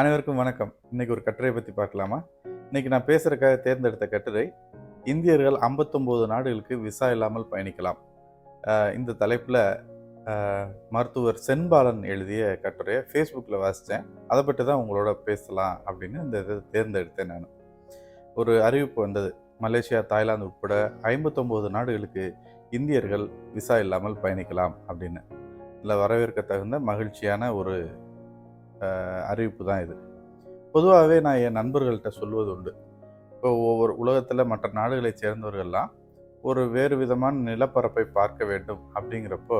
அனைவருக்கும் வணக்கம். இன்னைக்கு ஒரு கட்டுரை பற்றி பார்க்கலாமா? இன்னைக்கு நான் பேசுகிறக்காக தேர்ந்தெடுத்த கட்டுரை இந்தியர்கள் 59 நாடுகளுக்கு விசா இல்லாமல் பயணிக்கலாம். இந்த தலைப்பில் மருத்துவர் சென்பாலன் எழுதிய கட்டுரையை ஃபேஸ்புக்கில் வாசித்தேன் அதை பற்றி தான் உங்களோட பேசலாம் அப்படின்னு இந்த இதை தேர்ந்தெடுத்தேன் நான். ஒரு அறிவிப்பு வந்தது. மலேசியா தாய்லாந்து உட்பட 59 நாடுகளுக்கு இந்தியர்கள் விசா இல்லாமல் பயணிக்கலாம் அப்படின்னு. இதில் வரவேற்க தகுந்த மகிழ்ச்சியான ஒரு அறிவிப்பு தான் இது. பொதுவாகவே நான் என் நண்பர்கள்ட்ட சொல்வது உண்டு. இப்போ ஒவ்வொரு உலகத்தில் மற்ற நாடுகளைச் சேர்ந்தவர்கள்லாம் ஒரு வேறு விதமான நிலப்பரப்பை பார்க்க வேண்டும் அப்படிங்கிறப்போ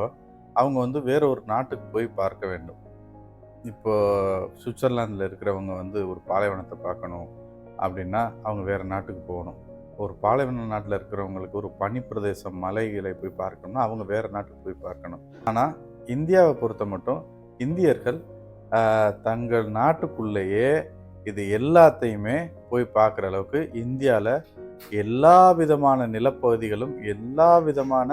அவங்க வந்து வேற ஒரு நாட்டுக்கு போய் பார்க்க வேண்டும். இப்போ சுவிட்சர்லாந்தில் இருக்கிறவங்க வந்து ஒரு பாலைவனத்தை பார்க்கணும் அப்படின்னா அவங்க வேறு நாட்டுக்கு போகணும். ஒரு பாலைவன நாட்டில் இருக்கிறவங்களுக்கு ஒரு பனி பிரதேசம் மலைகளை போய் பார்க்கணும்னா அவங்க வேறு நாட்டுக்கு போய் பார்க்கணும். ஆனால் இந்தியாவை பொறுத்த மட்டும் இந்தியர்கள் தங்கள் நாட்டுக்குள்ளேயே இது எல்லாத்தையுமே போய் பார்க்குற அளவுக்கு இந்தியாவில் எல்லா விதமான நிலப்பகுதிகளும் எல்லா விதமான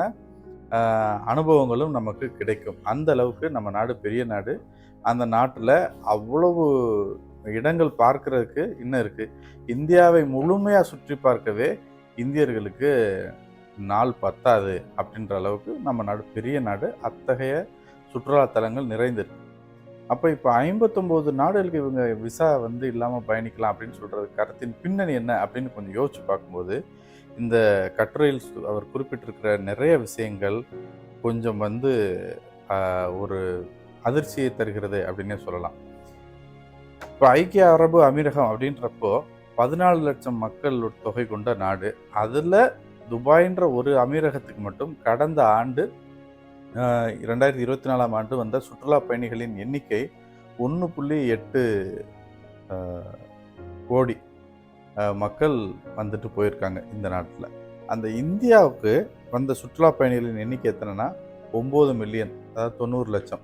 அனுபவங்களும் நமக்கு கிடைக்கும். அந்த அளவுக்கு நம்ம நாடு பெரிய நாடு. அந்த நாட்டில் அவ்வளவு இடங்கள் பார்க்கறதுக்கு இன்னும் இருக்குது இந்தியாவை முழுமையாக சுற்றி பார்க்கவே இந்தியர்களுக்கு நாள் பத்தாது அப்படின்ற அளவுக்கு நம்ம நாடு பெரிய நாடு. அத்தகைய சுற்றுலாத்தலங்கள் நிறைந்திருக்கு. அப்போ இப்போ ஐம்பத்தொம்போது நாடுகளுக்கு இவங்க விசா வந்து இல்லாமல் பயணிக்கலாம் அப்படின்னு சொல்கிறது கருத்தின் பின்னணி என்ன அப்படின்னு கொஞ்சம் யோசிச்சு பார்க்கும்போது இந்த கட்டுரையில் அவர் குறிப்பிட்டிருக்கிற நிறைய விஷயங்கள் கொஞ்சம் வந்து ஒரு அதிர்ச்சியை தருகிறது அப்படின்னே சொல்லலாம். இப்போ ஐக்கிய அரபு அமீரகம் அப்படின்றப்போ பதினாலு லட்சம் மக்கள் தொகை கொண்ட நாடு. அதில் துபாய்ன்ற ஒரு அமீரகத்துக்கு மட்டும் கடந்த ஆண்டு ரெண்டாயிரத்தி இருபத்தி நாலாம் ஆண்டு வந்த சுற்றுலா பயணிகளின் எண்ணிக்கை ஒன்று புள்ளி எட்டு கோடி மக்கள் வந்துட்டு போயிருக்காங்க இந்த நாட்டில். அந்த இந்தியாவுக்கு வந்த சுற்றுலா பயணிகளின் எண்ணிக்கை எத்தனைனா ஒம்பது மில்லியன் அதாவது தொண்ணூறு லட்சம்.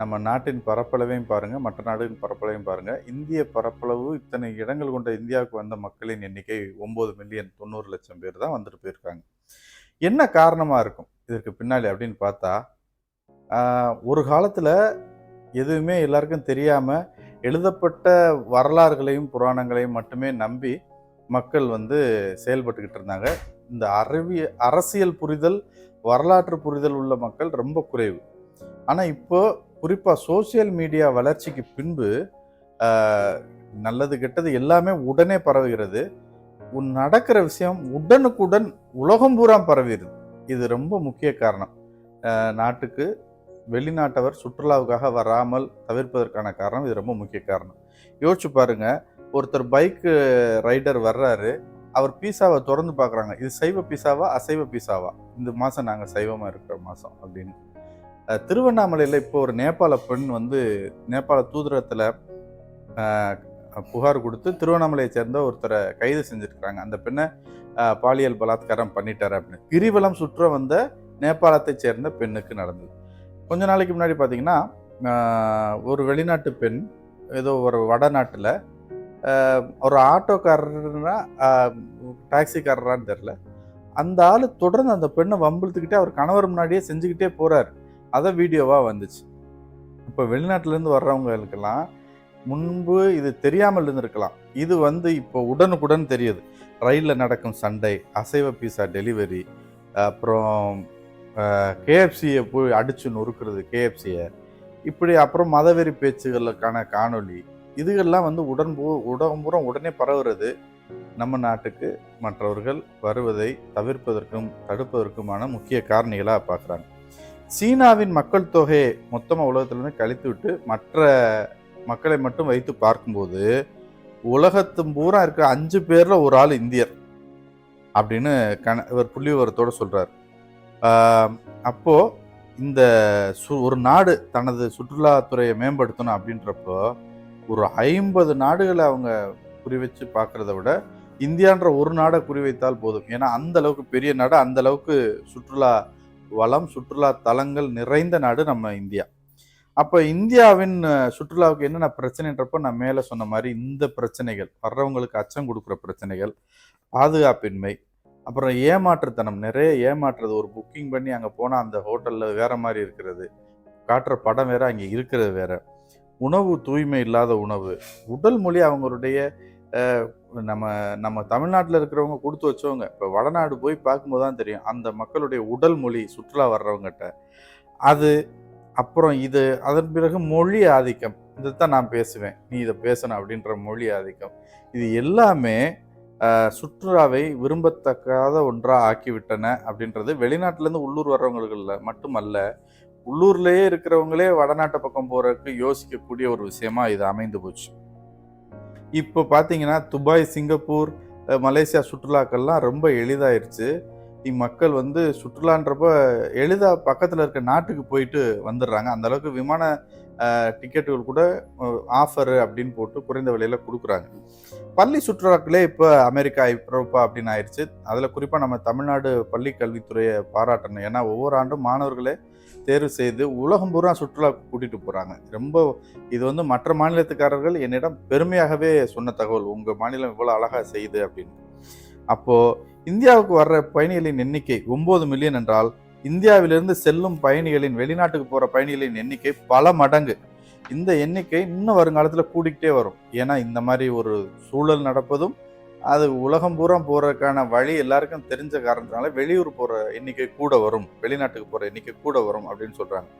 நம்ம நாட்டின் பரப்பளவையும் பாருங்கள் மற்ற நாடுகளின் பரப்பளவையும் பாருங்கள் இந்திய பரப்பளவு இத்தனை இடங்கள் கொண்ட இந்தியாவுக்கு வந்த மக்களின் எண்ணிக்கை ஒம்பது மில்லியன் தொண்ணூறு லட்சம் பேர் தான் வந்துட்டு போயிருக்காங்க. என்ன காரணமாக இருக்கும்? இதற்கு பின்னாடி அப்படின்னு பார்த்தா ஒரு காலத்தில் எதுவுமே எல்லாருக்கும் தெரியாமல் எழுதப்பட்ட வரலாறுகளையும் புராணங்களையும் மட்டுமே நம்பி மக்கள் வந்து செயல்பட்டுக்கிட்டு இருந்தாங்க. இந்த அறிவிய அரசியல் புரிதல் வரலாற்று புரிதல் உள்ள மக்கள் ரொம்ப குறைவு. ஆனால் இப்போ குறிப்பாக சோஷியல் மீடியா வளர்ச்சிக்கு பின்பு நல்லது கெட்டது எல்லாமே உடனே பரவுகிறது. உன் நடக்கிற விஷயம் உடனுக்குடன் உலகம் பூரா பரவிடுது. இது ரொம்ப முக்கிய காரணம். நாட்டுக்கு வெளிநாட்டவர் சுற்றுலாவுக்காக வராமல் தவிர்ப்பதற்கான காரணம் இது ரொம்ப முக்கிய காரணம். யோசிச்சு பாருங்க ஒருத்தர் பைக்கு ரைடர் வர்றாரு அவர் பீஸாவை திறந்து பார்க்குறாங்க இது சைவ பீஸாவா அசைவ பீஸாவா? இந்த மாதம் நாங்கள் சைவமாக இருக்கிற மாதம் அப்படின்னு. திருவண்ணாமலையில் இப்போ ஒரு நேபாள பெண் வந்து நேபாள தூதரத்தில் புகார் கொடுத்து திருவண்ணாமலையை சேர்ந்த ஒருத்தரை கைது செஞ்சுருக்குறாங்க. அந்த பெண்ணை பாலியல் பலாத்காரம் பண்ணிட்டார் அப்படின்னு. கிரிவலம் சுற்ற வந்த நேபாளத்தை சேர்ந்த பெண்ணுக்கு நடந்தது. கொஞ்ச நாளைக்கு முன்னாடி பார்த்தீங்கன்னா ஒரு வெளிநாட்டு பெண் ஏதோ ஒரு வடநாட்டில் ஒரு ஆட்டோக்காரர்னா டாக்ஸிக்காரரான்னு தெரில அந்த ஆள் தொடர்ந்து அந்த பெண்ணை வம்பிழுத்துக்கிட்டே அவர் கணவர் முன்னாடியே செஞ்சுக்கிட்டே போகிறார் அதை வீடியோவாக வந்துச்சு. இப்போ வெளிநாட்டிலேருந்து வர்றவங்களுக்கெல்லாம் முன்பு இது தெரியாமல் இருந்திருக்கலாம். இது வந்து இப்போ உடனுக்குடன் தெரியுது. ரயிலில் நடக்கும் சண்டை அசைவ பீஸா டெலிவரி அப்புறம் கேஎஃப்சியை போய் அடித்து நொறுக்கிறது கேஎஃப்சியை இப்படி அப்புறம் மதவெறி பேச்சுகளுக்கான காணொளி இதுகள்லாம் வந்து உடன்பு உடம்புறம் உடனே பரவுறது நம்ம நாட்டுக்கு மற்றவர்கள் வருவதை தவிர்ப்பதற்கும் தடுப்பதற்குமான முக்கிய காரணிகளாக பார்க்குறாங்க. சீனாவின் மக்கள் தொகையை மொத்தமாக உலகத்திலிருந்து கழித்து விட்டு மற்ற மக்களை மட்டும் வைத்து பார்க்கும்போது உலகத்தும் பூரா இருக்க அஞ்சு பேரில் ஒரு ஆள் இந்தியர் அப்படின்னு கண இவர் புள்ளி விவரத்தோட சொல்கிறார் அப்போது இந்த சு ஒரு நாடு தனது சுற்றுலாத்துறையை மேம்படுத்தணும் அப்படின்றப்போ ஒரு ஐம்பது நாடுகளை அவங்க குறி வச்சு பார்க்குறத விட இந்தியான்ற ஒரு நாடை குறிவைத்தால் போதும். ஏன்னா அந்த அளவுக்கு பெரிய நாடு அந்த அளவுக்கு சுற்றுலா வளம் சுற்றுலா தலங்கள் நிறைந்த நாடு நம்ம இந்தியா. அப்போ இந்தியாவின் சுற்றுலாவுக்கு என்னென்ன பிரச்சனைன்றப்போ நான் மேலே சொன்ன மாதிரி இந்த பிரச்சனைகள் வர்றவங்களுக்கு அச்சம் கொடுக்குற பிரச்சனைகள் பாதுகாப்பின்மை அப்புறம் ஏமாற்றுத்தனம் நிறைய ஏமாற்றுறது ஒரு புக்கிங் பண்ணி அங்கே போனால் அந்த ஹோட்டலில் வேறு மாதிரி இருக்கிறது காட்டுற படம் வேறு அங்கே இருக்கிறது வேறு உணவு தூய்மை இல்லாத உணவு உடல் மொழி அவங்களுடைய நம்ம நம்ம தமிழ்நாட்டில் இருக்கிறவங்க கொடுத்து வச்சவங்க இப்போ வடநாடு போய் பார்க்கும்போது தான் தெரியும் அந்த மக்களுடைய உடல் மொழி சுற்றுலா வர்றவங்ககிட்ட அது அப்புறம் இது அதன் பிறகு மொழி ஆதிக்கம். இதைத்தான் நான் பேசுவேன். நீ இதை பேசணும் அப்படின்ற மொழி ஆதிக்கம். இது எல்லாமே சுற்றுலாவை விரும்பத்தக்காத ஒன்றாக ஆக்கிவிட்டன அப்படின்றது வெளிநாட்டிலேருந்து உள்ளூர் வர்றவங்களுக்கு மட்டுமல்ல உள்ளூர்லேயே இருக்கிறவங்களே வடநாட்டு பக்கம் போகிறதுக்கு யோசிக்கக்கூடிய ஒரு விஷயமா இது அமைந்து போச்சு. இப்போ பார்த்தீங்கன்னா துபாய் சிங்கப்பூர் மலேசியா சுற்றுலாக்கள்லாம் ரொம்ப எளிதாயிருச்சு. மக்கள் வந்து சுற்றுலான்றப்ப எளிதாக பக்கத்தில் இருக்க நாட்டுக்கு போயிட்டு வந்துடுறாங்க அந்த அளவுக்கு விமான டிக்கெட்டுகள் கூட ஆஃபரு அப்படின்னு போட்டு குறைந்த விலையில் கொடுக்குறாங்க. பள்ளி சுற்றுலாக்களே இப்போ அமெரிக்கா ஐரோப்பா அப்படின்னு ஆயிடுச்சு அதில் குறிப்பாக நம்ம தமிழ்நாடு பள்ளி கல்வித்துறையை பாராட்டணும். ஏன்னா ஒவ்வொரு ஆண்டும் மாணவர்களே தேர்வு செய்து உலகம் பூரா சுற்றுலா கூட்டிகிட்டு போகிறாங்க ரொம்ப இது வந்து மற்ற மாநிலத்துக்காரர்கள் என்னிடம் பெருமையாகவே சொன்ன தகவல் உங்கள் மாநிலம் இவ்வளோ அழகாக செய்யுது அப்படின்னு. அப்போது இந்தியாவுக்கு வர்ற பயணிகளின் எண்ணிக்கை ஒம்பது மில்லியன் என்றால் இந்தியாவிலிருந்து செல்லும் பயணிகளின் வெளிநாட்டுக்கு போகிற பயணிகளின் எண்ணிக்கை பல மடங்கு. இந்த எண்ணிக்கை இன்னும் வருங்காலத்தில் கூடிக்கிட்டே வரும். ஏன்னா இந்த மாதிரி ஒரு சூழல் நடப்பதும் அது உலகம் பூரா போகிறதுக்கான வழி எல்லாருக்கும் தெரிஞ்ச காரணத்தினால வெளியூர் போகிற எண்ணிக்கை கூட வரும். வெளிநாட்டுக்கு போகிற எண்ணிக்கை கூட வரும் அப்படின்னு சொல்கிறாங்க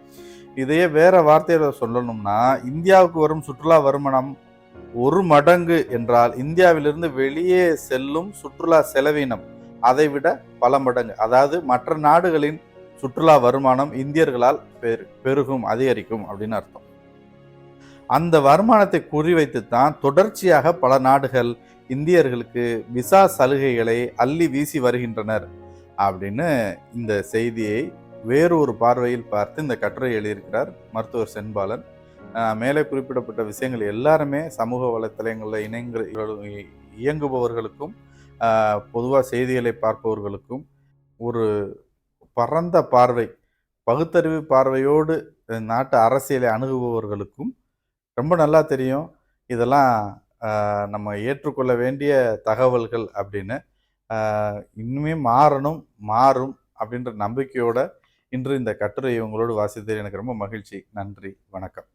இதையே வேற வார்த்தையில் சொல்லணும்னா இந்தியாவுக்கு வரும் சுற்றுலா வருமானம் ஒரு மடங்கு என்றால் இந்தியாவிலிருந்து வெளியே செல்லும் சுற்றுலா செலவினம் அதை விட பல மடங்கு. அதாவது மற்ற நாடுகளின் சுற்றுலா வருமானம் இந்தியர்களால் பெரு பெருகும் அதிகரிக்கும் அப்படின்னு அர்த்தம். அந்த வருமானத்தை குறிவைத்து தான் தொடர்ச்சியாக பல நாடுகள் இந்தியர்களுக்கு விசா சலுகைகளை அள்ளி வீசி வருகின்றனர் அப்படின்னு இந்த செய்தியை வேறு ஒரு பார்வையில் பார்த்து இந்த கட்டுரை எழுதியிருக்கிறார் மருத்துவர் செண்பாலன் மேலே குறிப்பிடப்பட்ட விஷயங்கள் எல்லாருமே சமூக வலைத்தளங்களில் இணைங்கிற இயங்குபவர்களுக்கும் பொதுவாக செய்திகளை பார்ப்பவர்களுக்கும் ஒரு பரந்த பார்வை பகுத்தறிவு பார்வையோடு நாட்டு அரசியலை அணுகுபவர்களுக்கும் ரொம்ப நல்லா தெரியும். இதெல்லாம் நம்ம ஏற்றுக்கொள்ள வேண்டிய தகவல்கள் அப்படின்னு. இன்னுமே மாறணும் மாறும் அப்படின்ற நம்பிக்கையோட இன்று இந்த கட்டுரையை உங்களோடு வாசித்தது எனக்கு ரொம்ப மகிழ்ச்சி. நன்றி வணக்கம்.